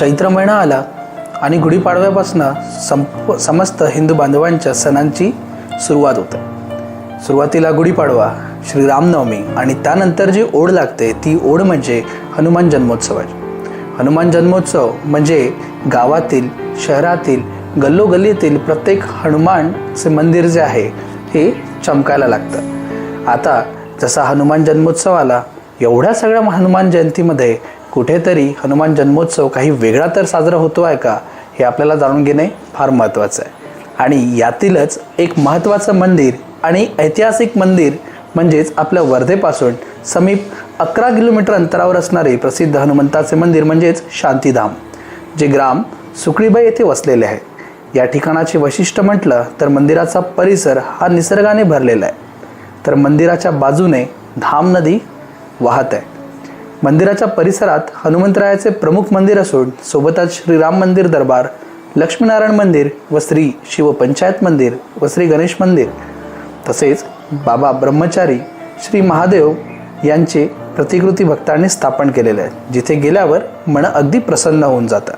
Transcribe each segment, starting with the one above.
चैत्र महिना आला आणि गुढीपाडव्यापासून संप समस्त हिंदू बांधवांच्या सणांची सुरुवात होते. सुरुवातीला गुढीपाडवा श्री रामनवमी आणि त्यानंतर जी ओढ लागते ती ओढ म्हणजे हनुमान जन्मोत्सवाची हनुमान जन्मोत्सव म्हणजे गावातील शहरातील गल्लोगल्लीतील प्रत्येक हनुमानचे मंदिर जे आहे हे चमकायला लागतं. आता जसा हनुमान जन्मोत्सव आला एवढ्या सगळ्या हनुमान जयंतीमध्ये कुठेतरी हनुमान जन्मोत्सव काही वेगळा तर साजरा होतो आहे का हे आपल्याला जाणून घेणे फार महत्त्वाचं आहे. आणि यातीलच एक महत्त्वाचं मंदिर आणि ऐतिहासिक मंदिर म्हणजेच आपल्या वर्धेपासून समीप अकरा किलोमीटर अंतरावर असणारे प्रसिद्ध हनुमंताचे मंदिर म्हणजेच शांतीधाम जे ग्राम सुकळीबाई येथे वसलेले आहे. या ठिकाणाचे वैशिष्ट्य म्हटलं तर मंदिराचा परिसर हा निसर्गाने भरलेला आहे. तर मंदिराच्या बाजूने धाम नदी वाहत आहे. मंदिराच्या परिसरात हनुमंतरायाचे प्रमुख मंदिर असून सोबतच श्रीराम मंदिर दरबार लक्ष्मीनारायण मंदिर व श्री शिवपंचायत मंदिर व श्री गणेश मंदिर. तसेच बाबा ब्रह्मचारी श्री महादेव यांचे प्रतिकृती भक्तांनी स्थापन केलेले आहे जिथे गेल्यावर मन अगदी प्रसन्न होऊन जातं.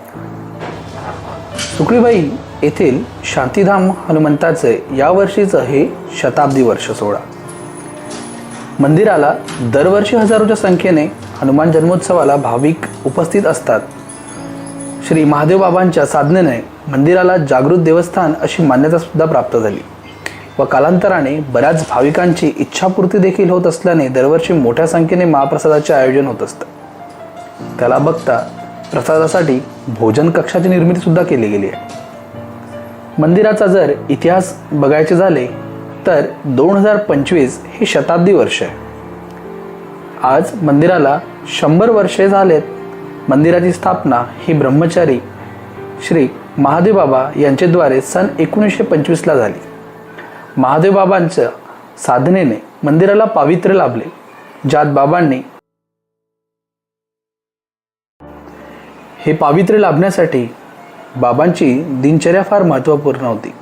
सुकळीबाई येथील शांतीधाम हनुमंताचे यावर्षीचं हे शताब्दी वर्ष सोहळा मंदिराला दरवर्षी हजारोच्या संख्येने हनुमान जन्मोत्सवाला भाविक उपस्थित असतात. श्री महादेव बाबांच्या साधनेने मंदिराला जागृत देवस्थान अशी मान्यता सुद्धा प्राप्त झाली व कालांतराने बऱ्याच भाविकांची इच्छापूर्ती देखील होत असल्याने दरवर्षी मोठ्या संख्येने महाप्रसादाचे आयोजन होत असतं. त्याला बघता प्रसादासाठी भोजन कक्षाची निर्मिती सुद्धा केली गेली आहे. मंदिराचा जर इतिहास बघायचे झाले तर दोन हजार पंचवीस हे शताब्दी वर्ष आहे. आज मंदिराला शंभर वर्षे झालेत. मंदिराची स्थापना ही ब्रह्मचारी श्री महादेव बाबा यांच्याद्वारे सन एकोणीसशे पंचवीसला झाली. महादेव बाबांच्या साधनेने मंदिराला पावित्र्य लाभले ज्यात बाबांनी हे पावित्र्य लाभण्यासाठी बाबांची दिनचर्या फार महत्त्वपूर्ण होती.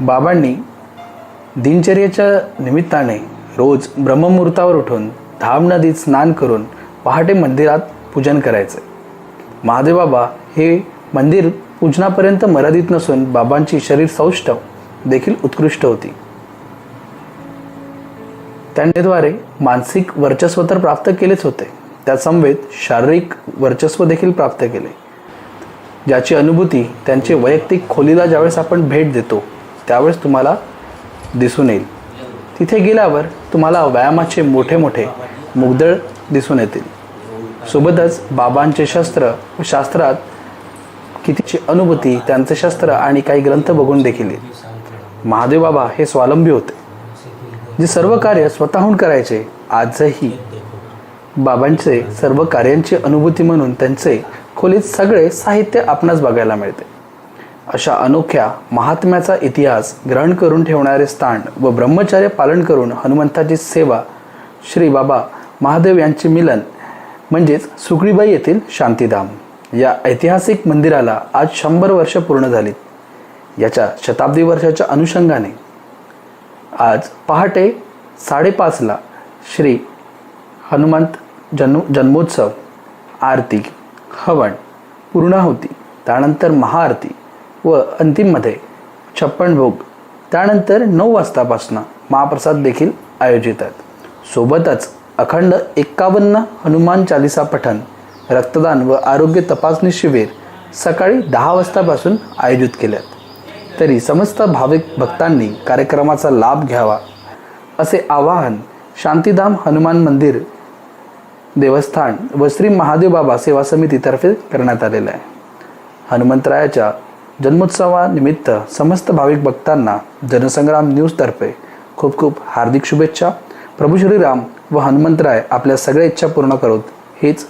बाबांनी दिनचर्येच्या निमित्ताने रोज ब्रह्ममुहूर्तावर उठून धाम नदीत स्नान करून पहाटे मंदिरात पूजन करायचे. महादेव बाबा हे मंदिर पूजनापर्यंत मर्यादित नसून बाबांची शरीर सौष्ठव देखील उत्कृष्ट होती. त्यांच्याद्वारे मानसिक वर्चस्व तर प्राप्त केलेच होते. त्या समवेत शारीरिक वर्चस्व देखील प्राप्त केले. ज्याची अनुभूती त्यांचे वैयक्तिक खोलीला ज्यावेळेस आपण भेट देतो त्यावेळेस तुम्हाला दिसून येईल. तिथे गेल्यावर तुम्हाला व्यायामाचे मोठे मोठे मुगदळ दिसून येतील. सोबतच बाबांचे शस्त्र व शास्त्रात कितीची अनुभूती त्यांचे शस्त्र आणि काही ग्रंथ बघून देखील येईल. महादेव बाबा हे स्वावलंबी होते. जे सर्व कार्य स्वतःहून करायचे आजही बाबांचे सर्व कार्यांची अनुभूती म्हणून त्यांचे खोलीत सगळे साहित्य आपणास बघायला मिळते. अशा अनोख्या महात्म्याचा इतिहास ग्रहण करून ठेवणारे स्थान व ब्रह्मचार्य पालन करून हनुमंताची सेवा श्री बाबा महादेव यांचे मिलन म्हणजेच सुगडीबाई येथील शांतीधाम. या ऐतिहासिक मंदिराला आज शंभर वर्ष पूर्ण झालीत याच्या शताब्दी वर्षाच्या अनुषंगाने आज पहाटे साडेपाचला श्री हनुमंत जन्म जन्मोत्सव आरती हवन पूर्णाहुती त्यानंतर महाआरती व अंतिममध्ये छप्पन भोग. त्यानंतर नऊ वाजतापासून महाप्रसाद देखील आयोजित आहेत. सोबतच अखंड एक्कावन्न हनुमान चालिसा पठण रक्तदान व आरोग्य तपासणी शिबिर सकाळी दहा वाजतापासून आयोजित केल्यात. तरी समस्त भाविक भक्तांनी कार्यक्रमाचा लाभ घ्यावा असे आवाहन शांतीधाम हनुमान मंदिर देवस्थान व श्री महादेव बाबा सेवा समितीतर्फे करण्यात आलेलं आहे. हनुमंतरायाच्या जन्मोत्सवानिमित्त समस्त भाविक भक्तांना जनसंग्राम न्यूजतर्फे खूप खूप हार्दिक शुभेच्छा. प्रभू श्रीराम व हनुमंतराय आपल्या सगळ्या इच्छा पूर्ण करोत. हेच